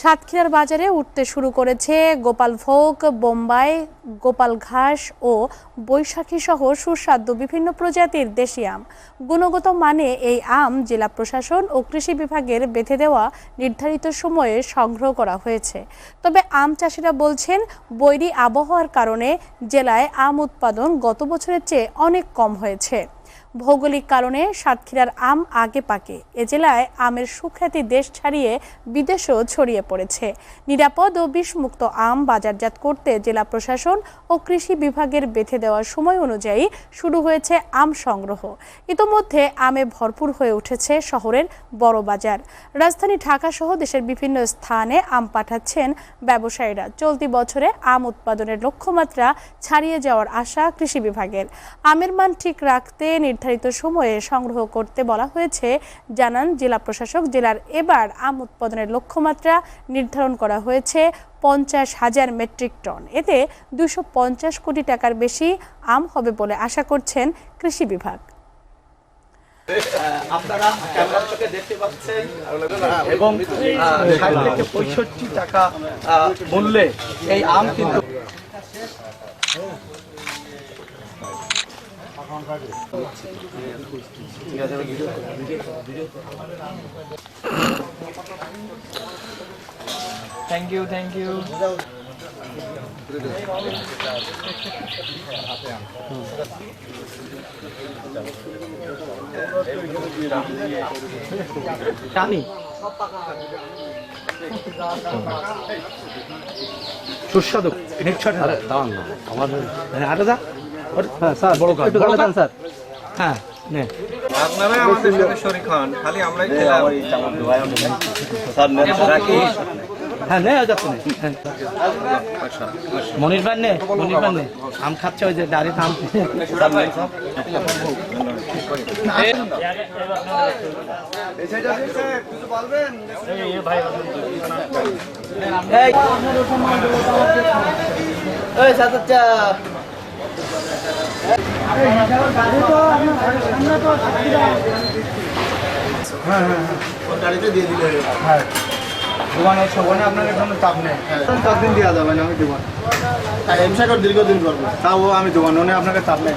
সাতক্ষীরার বাজারে উঠতে শুরু করেছে গোপাল ভোগ, বোম্বাই, গোপাল ঘাস ও বৈশাখী সহ সুস্বাদু বিভিন্ন প্রজাতির দেশি আম। গুণগত মানে এই আম জেলা প্রশাসন ও কৃষি বিভাগের বেঁধে দেওয়া নির্ধারিত সময়ে সংগ্রহ করা হয়েছে। তবে আম চাষিরা বলছেন, বৈরী আবহাওয়ার কারণে জেলায় আম উৎপাদন গত বছরের চেয়ে অনেক কম হয়েছে। ভৌগোলিক কারণে সাতক্ষীরার আম আগে পাকে। এ জেলায় আমের সুখ্যাতি দেশ ছাড়িয়ে বিদেশেও ছড়িয়ে পড়েছে। নিরাপদ ও বিষমুক্ত আম বাজারজাত করতে জেলা প্রশাসন ও কৃষি বিভাগের বেঁধে দেওয়ার সময় অনুযায়ী শুরু হয়েছে আম সংগ্রহ। ইতোমধ্যে আমে ভরপুর হয়ে উঠেছে শহরের বড় বাজার। রাজধানী ঢাকা সহ দেশের বিভিন্ন স্থানে আম পাঠাচ্ছেন ব্যবসায়ীরা। চলতি বছরে আম উৎপাদনের লক্ষ্যমাত্রা ছাড়িয়ে যাওয়ার আশা কৃষি বিভাগের। আমের মান ঠিক রাখতে নির্ধারিত সময়ে সংগ্রহ করতে বলা হয়েছে। জানান জেলা প্রশাসক, জেলার এবার আম উৎপাদনের লক্ষ্যমাত্রা নির্ধারণ করা হয়েছে পঞ্চাশ হাজার মেট্রিক টন। এতে দুশো পঞ্চাশ কোটি টাকার বেশি আম হবে বলে আশা করছেন কৃষি বিভাগ। আপনারা চোখে দেখতে পাচ্ছেন এবং টাকা মূল্যে এই আম কিন্তু থ্যাংক ইউ থ্যাংক ইউ টানি সুস্বাদু। দাঁড়ান না। আমার আরে দা। হ্যাঁ স্যার বড় কাজ বড় কাজ স্যার। হ্যাঁ নে। আপনারাই আমাদের সাথে শরীক হন খালি আমরাই খেলাম। হ্যাঁ নে যাচ্ছে নে হ্যাঁ। মনির ভাই নে মনির ভাই নে। আম খাচ্ছে ওই যে ডাইরেক্ট আম। এই। ওই সাতাচ্চা দোকানে সবনে আপনাকে কোনো চাপ নেই চার দিন দেওয়া যাবে না আমি দোকান এমসাকর দীর্ঘদিন করব তাও আমি দোকান ওনে আপনাকে চাপ নেই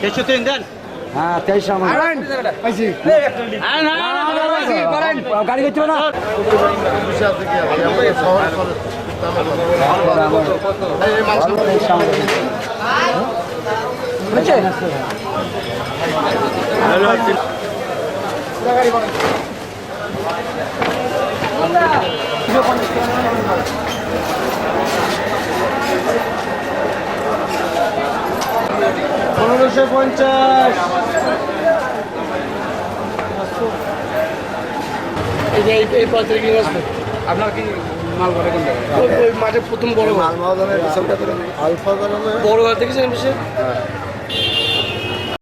দেড়শো তিন গাড়ি পনেরোশো পঞ্চাশ। এই যে এই- নিয়ে আসবে আপনার কি মাল ঘরে কোন ওই- ওই মাঠে প্রথম বড় মাল। মাল করে আলফা বড় ঘর দেখেছেন